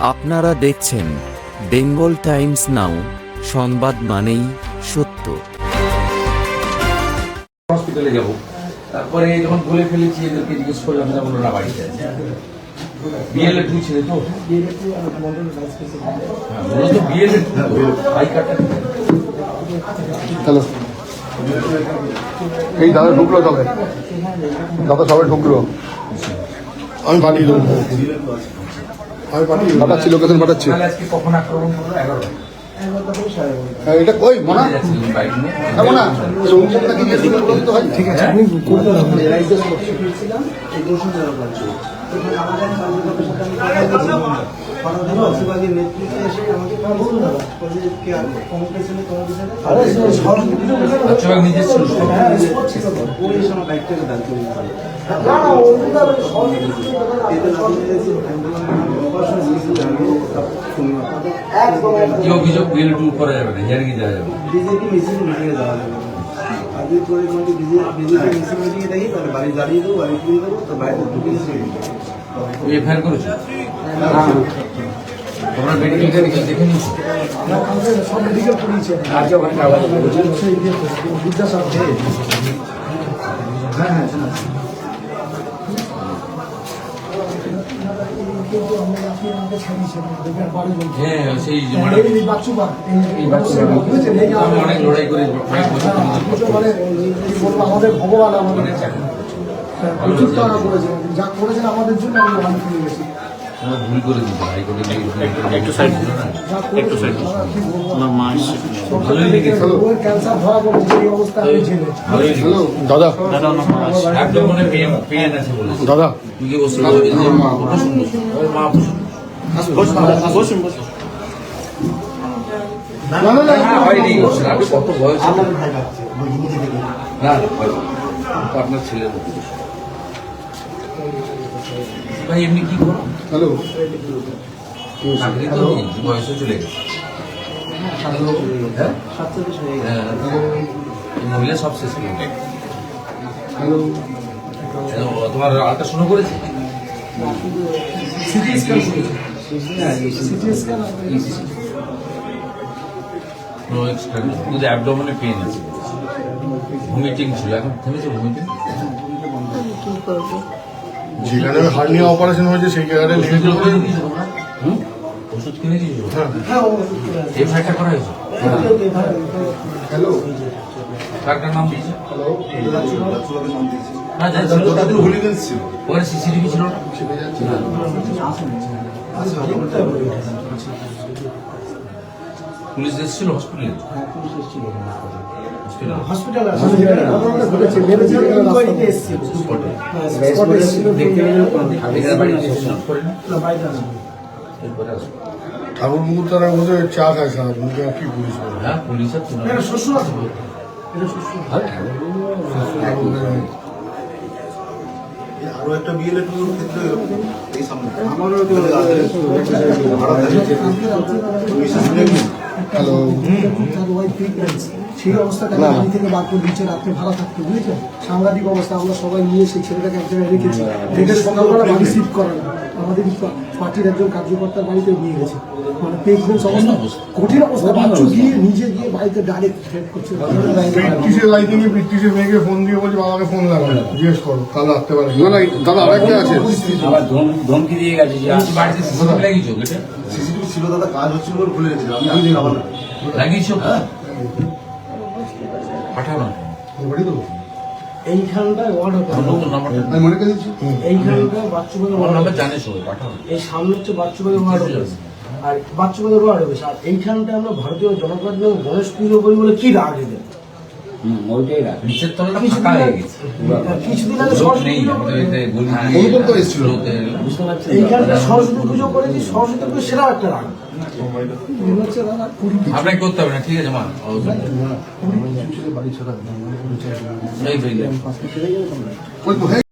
আপনারা দেখছেন Bengal Times নাও সংবাদ মানেই সত্য। হসপিটালে যাব। তারপরে যখন বলে ফেলেছি এদেরকে জিজ্ঞেস করলাম না বলল না বাড়িতে আছে? বিএলএ টু ছিল তো? হ্যাঁ বলো তো বিএলএ টু। আই কার্ডটা হ্যালো। এই দাদা ঢুকলো তবে। দাদা সবাই ঢুকলো। আমি পাঠিয়ে দেবো। আমি পাঠিয়ে পাঠাচ্ছি লোকেশন পাঠাচ্ছি। তাহলে আজকে কখন আক্রমণ করল? এগারোটা। হ্যাঁ, এটা কই মনা। যাচ্ছিলেন বাইক নিয়ে না সৌমিত্রটা কি গেছিল বলুন তো ঠিক আছে হ্যাঁ? আচ্ছা নিজের কি অভিযোগ টু করা যাবে না? হিয়ারিং দেওয়া যাবে না। বিজেপি মিছিল মিটিংয়ে যাওয়া যাবে করে বিজেপি মিছিল মিটিংয়ে দেখি তাহলে বাড়ি দাঁড়িয়ে দেবো বাড়ি ফিরিয়ে দেবো তো বাইরে ঢুকে এফআইআর করেছ? তোমরা মেডিকেল টেডিকেল দেখে নিয়েছো সব মেডিকেল করিয়েছে আজকে ওখানে হ্যাঁ হ্যাঁ হ্যাঁ সেই অনেক লড়াই করে অনেক বছর ধরে আমাদের ভগবান আমাদের। অনেক টাকা যা করেছেন আমাদের জন্য আমি মহান ফিরে গেছি ভুল করে দিতে হাইকোর্টে একটু সাইড একটু সাইড ভালোই লেগেছে। ক্যান্সার ধরা পড়েছে এই অবস্থা আমি ছেলে ভালোই লেগেছে দাদা একদম মনে পেন পেন আছে বলেছে দাদা। তুই কি বসে বসে মা বসুন বসুন। বসুন। না না না। না হয়নি আপনি কত বয়স না না ভয় পাবেন না। তো আপনার ছেলের মতো। ভাই এমনি কি করো হ্যালো। চাকরি তো নেই বয়সও চলে গেছে। হ্যাঁ হ্যাঁ? মহিলা সব শেষ করে হ্যালো। তোমার আল্ট্রাসাউন্ড করেছে? CT scan CT scan? No extra কিন্তু অ্যাবডোমেনে পেন আছে। ভমিটিং ছিল। এখন থেমেছে ভমিটিং যেখানে হার্নিয়া অপারেশন হয়েছে সেই জায়গাটা তোমরা? হুম? ওষুধ কিনে দিয়েছ হ্যাঁ এফআইআরটা করা হয়েছে? হ্যালো? ডাক্তার নাম দিয়েছে? হ্যালো? সিসিটিভি ছিল? না পুলিশ এসেছিল হসপিটালে হসপিটালে হসপিটাল ঘটেছে এসেছিল আসো। ঠাকুর মুকুর তারা বসে চা খায় সারা মুখে কি পুলিশ হ্যাঁ পুলিশ এটা শ্বশুর আছে। শ্বশুর। আরও একটা বিএলএ টুর ক্ষেত্রে এরকম এই সামনে। আমারও তো হ্যালো সেই অবস্থাটা বাড়ি থেকে বার করে দিচ্ছে রাত্রে ভাড়া থাকতে বুঝেছেন? সাংঘাতিক অবস্থা আমরা সবাই নিয়ে সেই ছেলেটাকে এক জায়গায় রেখেছি রেখে সকালবেলা বাড়ি শিফট করা না আমাদের পার্টির একজন কার্যকর্তার বাড়িতে নিয়ে গেছে। মানে প্রেগনেন্স অবস্থা কঠিন অবস্থা। বাচ্চু গিয়ে নিজে গিয়ে বাড়িতে ডাইরেক্ট করছে। ব্রিটিশের লাইনে গিয়ে ব্রিটিশের মেয়েকে ফোন দিয়ে বলছে বাবাকে ফোন লাগাবে জিজ্ঞেস করো কাল রাখতে পারে না না দাদা আরেকটা আছে। আবার ধমকি দিয়ে গেছে যে তুমি বাড়িতে সিসিটিভি লাগিয়েছো? সিসিটিভি ছিল দাদা কাজ হচ্ছিল বলে ভুলে গেছিলাম। আমি আজকে আবার লাগিয়েছো? পাঠাও না বাড়ি দেবো এইখানটায় ওয়ার্ড হতে আমি মনে করে দিচ্ছি। ওয়ার্ড এই সামনে হচ্ছে ওয়ার্ড আর ওয়ার্ড আর এইখানটায় আমরা ভারতীয় জনতা পার্টি গণেশ পুজো করি বলে কি রাগ এদের? হয়ে হ্যাঁ, সরস্বতী পুজো করেছি সরস্বতী পুজো সেরা একটা রাগ। আপনাকে করতে হবে না ঠিক আছে মা? তো হ্যাঁ